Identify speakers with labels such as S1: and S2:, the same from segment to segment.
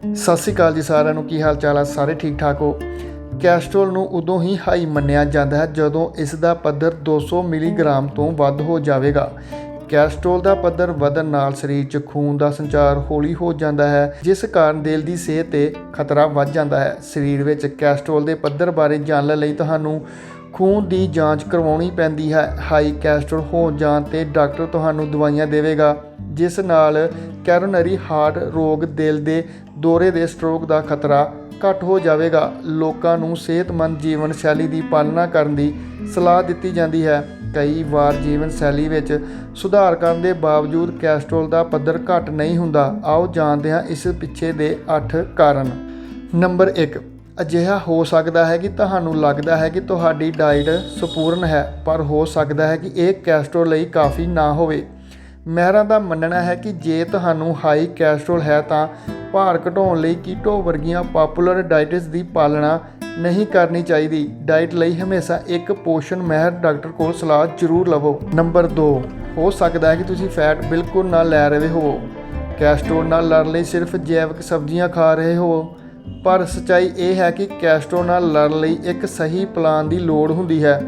S1: ਸਤਿ ਸ਼੍ਰੀ ਅਕਾਲ ਜੀ ਸਾਰਿਆਂ ਨੂੰ, ਕੀ ਹਾਲ ਚਾਲ ਆ? ਸਾਰੇ ਠੀਕ ਠਾਕ ਹੋ? ਕੈਸਟਰੋਲ ਨੂੰ ਉਦੋਂ ਹੀ ਹਾਈ ਮੰਨਿਆ ਜਾਂਦਾ ਹੈ ਜਦੋਂ ਇਸ ਦਾ ਪੱਧਰ 200 ਮਿਲੀਗ੍ਰਾਮ ਤੋਂ ਵੱਧ ਹੋ ਜਾਵੇਗਾ। ਕੈਸਟਰੋਲ ਦਾ ਪੱਧਰ ਵਧਣ ਨਾਲ ਸਰੀਰ 'ਚ ਖੂਨ ਦਾ ਸੰਚਾਰ ਹੌਲੀ ਹੋ ਜਾਂਦਾ ਹੈ, ਜਿਸ ਕਾਰਨ ਦਿਲ ਦੀ ਸਿਹਤ ਤੇ ਖਤਰਾ ਵੱਧ ਜਾਂਦਾ ਹੈ। ਸਰੀਰ ਵਿੱਚ ਕੈਸਟਰੋਲ ਦੇ ਪੱਧਰ ਬਾਰੇ ਜਾਣਨ ਲਈ ਤੁਹਾਨੂੰ ਖੂਨ ਦੀ ਜਾਂਚ ਕਰਵਾਉਣੀ ਪੈਂਦੀ ਹੈ। ਹਾਈ ਕੈਸਟਰੋਲ ਹੋ ਜਾਣ ਤੇ ਡਾਕਟਰ ਤੁਹਾਨੂੰ ਦਵਾਈਆਂ ਦੇਵੇਗਾ, ਜਿਸ ਨਾਲ ਕੈਰੋਨਰੀ ਹਾਰਟ ਰੋਗ, ਦਿਲ ਦੇ ਦੌਰੇ ਦੇ ਸਟ੍ਰੋਕ ਦਾ ਖਤਰਾ ਘੱਟ ਹੋ ਜਾਵੇਗਾ। ਲੋਕਾਂ ਨੂੰ ਸਿਹਤਮੰਦ ਜੀਵਨ ਸ਼ੈਲੀ ਦੀ ਪਾਲਣਾ ਕਰਨ ਦੀ ਸਲਾਹ ਦਿੱਤੀ ਜਾਂਦੀ ਹੈ। ਕਈ ਵਾਰ ਜੀਵਨ ਸ਼ੈਲੀ ਵਿੱਚ ਸੁਧਾਰ ਕਰਨ ਦੇ ਬਾਵਜੂਦ ਕੈਸਟਰੋਲ ਦਾ ਪੱਧਰ ਘੱਟ ਨਹੀਂ ਹੁੰਦਾ। ਆਓ ਜਾਣਦੇ ਹਾਂ ਇਸ ਪਿੱਛੇ ਦੇ 8 ਕਾਰਨ। ਨੰਬਰ 1 ਅਜਿਹਾ ਹੋ ਸਕਦਾ ਹੈ ਕਿ ਤੁਹਾਨੂੰ ਲੱਗਦਾ ਹੈ ਕਿ ਤੁਹਾਡੀ ਡਾਈਟ ਸੰਪੂਰਨ ਹੈ, ਪਰ ਹੋ ਸਕਦਾ ਹੈ ਕਿ ਇਹ ਕੈਸਟਰੋਲ ਲਈ ਕਾਫੀ ਨਾ ਹੋਵੇ। ਮਹਿਰਾਂ ਦਾ ਮੰਨਣਾ ਹੈ ਕਿ ਜੇ ਤੁਹਾਨੂੰ ਹਾਈ ਕੈਸਟਰੋਲ ਹੈ ਤਾਂ ਭਾਰ ਘਟਾਉਣ ਲਈ ਕੀਟੋ ਵਰਗੀਆਂ ਪਪੂਲਰ ਡਾਈਟਸ ਦੀ ਪਾਲਣਾ ਨਹੀਂ ਕਰਨੀ ਚਾਹੀਦੀ। ਡਾਈਟ ਲਈ ਹਮੇਸ਼ਾ ਇੱਕ ਪੋਸ਼ਣ ਮਹਿਰ ਡਾਕਟਰ ਕੋਲ ਸਲਾਹ ਜ਼ਰੂਰ ਲਵੋ। ਨੰਬਰ 2 ਹੋ ਸਕਦਾ ਹੈ ਕਿ ਤੁਸੀਂ ਫੈਟ ਬਿਲਕੁਲ ਨਾ ਲੈ ਰਹੇ ਹੋ ਕੈਸਟਰੋਲ ਨਾਲ ਲੜਨ ਲਈ ਸਿਰਫ ਜੈਵਿਕ ਸਬਜ਼ੀਆਂ ਖਾ ਰਹੇ ਹੋ ਪਰ ਸਚਾਈ ਇਹ ਹੈ ਕਿ ਕੈਸਟਰੋਲ ਨਾਲ ਲੜਨ ਲਈ ਇੱਕ ਸਹੀ ਪਲਾਨ ਦੀ ਲੋੜ ਹੁੰਦੀ ਹੈ।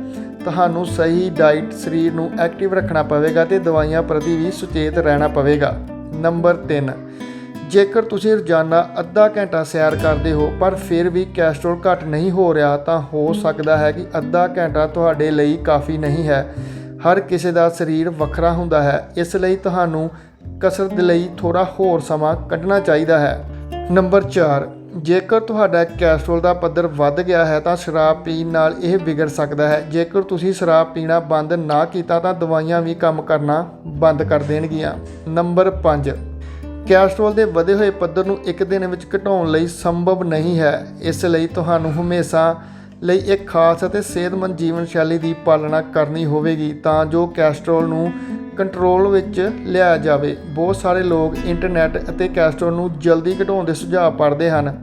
S1: ਤੁਹਾਨੂੰ ਸਹੀ ਡਾਈਟ ਸਰੀਰ ਨੂੰ ਐਕਟਿਵ ਰੱਖਣਾ ਪਵੇਗਾ ਤੇ ਦਵਾਈਆਂ ਪ੍ਰਤੀ ਵੀ ਸੁਚੇਤ ਰਹਿਣਾ ਪਵੇਗਾ। ਨੰਬਰ 3 ਜੇਕਰ ਤੁਸੀਂ ਰੋਜ਼ਾਨਾ ਅੱਧਾ ਘੰਟਾ ਸੈਰ ਕਰਦੇ ਹੋ ਪਰ ਫਿਰ ਵੀ ਕੈਸਟਰੋਲ ਘੱਟ ਨਹੀਂ ਹੋ ਰਿਹਾ, ਤਾਂ ਹੋ ਸਕਦਾ ਹੈ ਕਿ ਅੱਧਾ ਘੰਟਾ ਤੁਹਾਡੇ ਲਈ ਕਾਫੀ ਨਹੀਂ ਹੈ। ਹਰ ਕਿਸੇ ਦਾ ਸਰੀਰ ਵੱਖਰਾ ਹੁੰਦਾ ਹੈ, ਇਸ ਲਈ ਤੁਹਾਨੂੰ ਕਸਰਤ ਲਈ ਥੋੜਾ ਹੋਰ ਸਮਾਂ ਕੱਢਣਾ ਚਾਹੀਦਾ ਹੈ। ਨੰਬਰ 4 ਜੇਕਰ ਤੁਹਾਡਾ ਕੈਸਟਰੋਲ ਦਾ ਪੱਧਰ ਵੱਧ ਗਿਆ ਹੈ ਤਾਂ ਸ਼ਰਾਬ ਪੀਣ ਨਾਲ ਇਹ ਵਿਗੜ ਸਕਦਾ ਹੈ। ਜੇਕਰ ਤੁਸੀਂ ਸ਼ਰਾਬ ਪੀਣਾ ਬੰਦ ਨਾ ਕੀਤਾ ਤਾਂ ਦਵਾਈਆਂ ਵੀ ਕੰਮ ਕਰਨਾ ਬੰਦ ਕਰ ਦੇਣਗੀਆਂ। ਨੰਬਰ 5 ਕੈਸਟਰੋਲ ਦੇ ਵਧੇ ਹੋਏ ਪੱਧਰ ਨੂੰ ਇੱਕ ਦਿਨ ਵਿੱਚ ਘਟਾਉਣ ਲਈ ਸੰਭਵ ਨਹੀਂ ਹੈ। ਇਸ ਲਈ ਤੁਹਾਨੂੰ ਹਮੇਸ਼ਾ ਲਈ ਇੱਕ ਖਾਸ ਅਤੇ ਸਿਹਤਮੰਦ ਜੀਵਨ ਸ਼ੈਲੀ ਦੀ ਪਾਲਣਾ ਕਰਨੀ ਹੋਵੇਗੀ ਤਾਂ ਜੋ ਕੈਸਟਰੋਲ ਨੂੰ ਕੰਟਰੋਲ ਵਿੱਚ ਲਿਆ ਜਾਵੇ। ਬਹੁਤ ਸਾਰੇ ਲੋਕ ਇੰਟਰਨੈਟ ਅਤੇ ਕੈਸਟਰੋਲ ਨੂੰ ਜਲਦੀ ਘਟਾਉਣ ਦੇ ਸੁਝਾਅ ਪੜ੍ਹਦੇ ਹਨ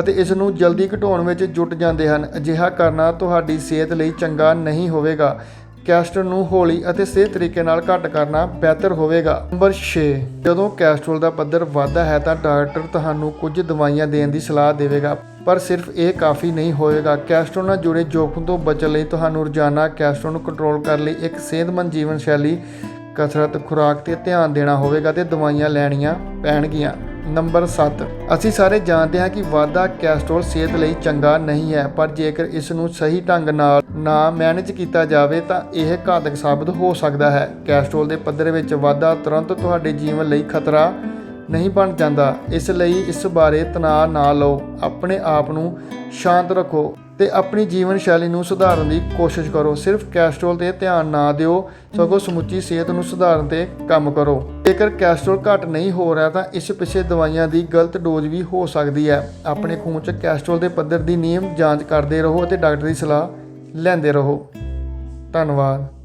S1: ਅਤੇ ਇਸ ਨੂੰ ਜਲਦੀ ਘਟਾਉਣ ਵਿੱਚ ਜੁਟ ਜਾਂਦੇ ਹਨ। ਅਜਿਹਾ ਕਰਨਾ ਤੁਹਾਡੀ ਸਿਹਤ ਲਈ ਚੰਗਾ ਨਹੀਂ ਹੋਵੇਗਾ। ਕੈਸਟਰੋਲ ਨੂੰ ਹੌਲੀ ਅਤੇ ਸਹੀ ਤਰੀਕੇ ਨਾਲ ਘੱਟ ਕਰਨਾ ਬਿਹਤਰ ਹੋਵੇਗਾ। ਨੰਬਰ 6 ਜਦੋਂ ਕੈਸਟਰੋਲ ਦਾ ਪੱਧਰ ਵੱਧਦਾ ਹੈ ਤਾਂ ਡਾਕਟਰ ਤੁਹਾਨੂੰ ਕੁਝ ਦਵਾਈਆਂ ਦੇਣ ਦੀ ਸਲਾਹ ਦੇਵੇਗਾ, ਪਰ ਸਿਰਫ ਇਹ ਕਾਫੀ ਨਹੀਂ ਹੋਵੇਗਾ। ਕੈਸਟਰੋਲ ਨਾਲ ਜੁੜੇ ਜੋਖਮ ਤੋਂ ਬਚਣ ਲਈ ਤੁਹਾਨੂੰ ਰੋਜ਼ਾਨਾ ਕੈਸਟਰੋਲ ਨੂੰ ਕੰਟਰੋਲ ਕਰਨ ਲਈ ਇੱਕ ਸਿਹਤਮੰਦ ਜੀਵਨ ਸ਼ੈਲੀ ਕਸਰਤ, ਖੁਰਾਕ ਤੇ ਧਿਆਨ ਦੇਣਾ ਹੋਵੇਗਾ ਤੇ ਦਵਾਈਆਂ ਲੈਣੀਆਂ ਪੈਣਗੀਆਂ। ਨੰਬਰ 7 ਅਸੀਂ ਸਾਰੇ ਜਾਣਦੇ ਹਾਂ ਕਿ ਵਾਧਾ ਕੈਸਟਰੋਲ ਸਿਹਤ ਲਈ ਚੰਗਾ ਨਹੀਂ ਹੈ, ਪਰ ਜੇਕਰ ਇਸ ਨੂੰ ਸਹੀ ਢੰਗ ਨਾਲ ਨਾ ਮੈਨੇਜ ਕੀਤਾ ਜਾਵੇ ਤਾਂ ਇਹ ਘਾਤਕ ਸਾਬਤ ਹੋ ਸਕਦਾ ਹੈ। ਕੈਸਟਰੋਲ ਦੇ ਪੱਧਰ ਵਿੱਚ ਵਾਧਾ ਤੁਰੰਤ ਤੁਹਾਡੇ ਜੀਵਨ ਲਈ ਖਤਰਾ ਨਹੀਂ ਬਣ ਜਾਂਦਾ। ਇਸ ਲਈ ਇਸ ਬਾਰੇ ਤਣਾਅ ਨਾ ਲਓ। ਆਪਣੇ ਆਪ ਨੂੰ ਸ਼ਾਂਤ ਰੱਖੋ। ਤੇ ਆਪਣੀ ਜੀਵਨ ਸ਼ੈਲੀ ਨੂੰ ਸੁਧਾਰਨ ਦੀ ਕੋਸ਼ਿਸ਼ ਕਰੋ। ਸਿਰਫ ਕੈਸਟਰੋਲ ਤੇ ਧਿਆਨ ਨਾ ਦਿਓ, ਸਗੋਂ ਸਮੁੱਚੀ ਸਿਹਤ ਨੂੰ ਸੁਧਾਰਨ ਤੇ ਕੰਮ ਕਰੋ। ਜੇਕਰ ਕੈਸਟਰੋਲ ਘੱਟ ਨਹੀਂ ਹੋ ਰਿਹਾ ਤਾਂ ਇਸ ਪਿੱਛੇ ਦਵਾਈਆਂ ਦੀ ਗਲਤ ਡੋਜ਼ ਵੀ ਹੋ ਸਕਦੀ ਹੈ। ਆਪਣੇ ਖੂਨ 'ਚ ਕੈਸਟਰੋਲ ਦੇ ਪੱਧਰ ਦੀ ਨਿਯਮ ਜਾਂਚ ਕਰਦੇ ਰਹੋ ਅਤੇ ਡਾਕਟਰ ਦੀ ਸਲਾਹ ਲੈਂਦੇ ਰਹੋ। ਧੰਨਵਾਦ।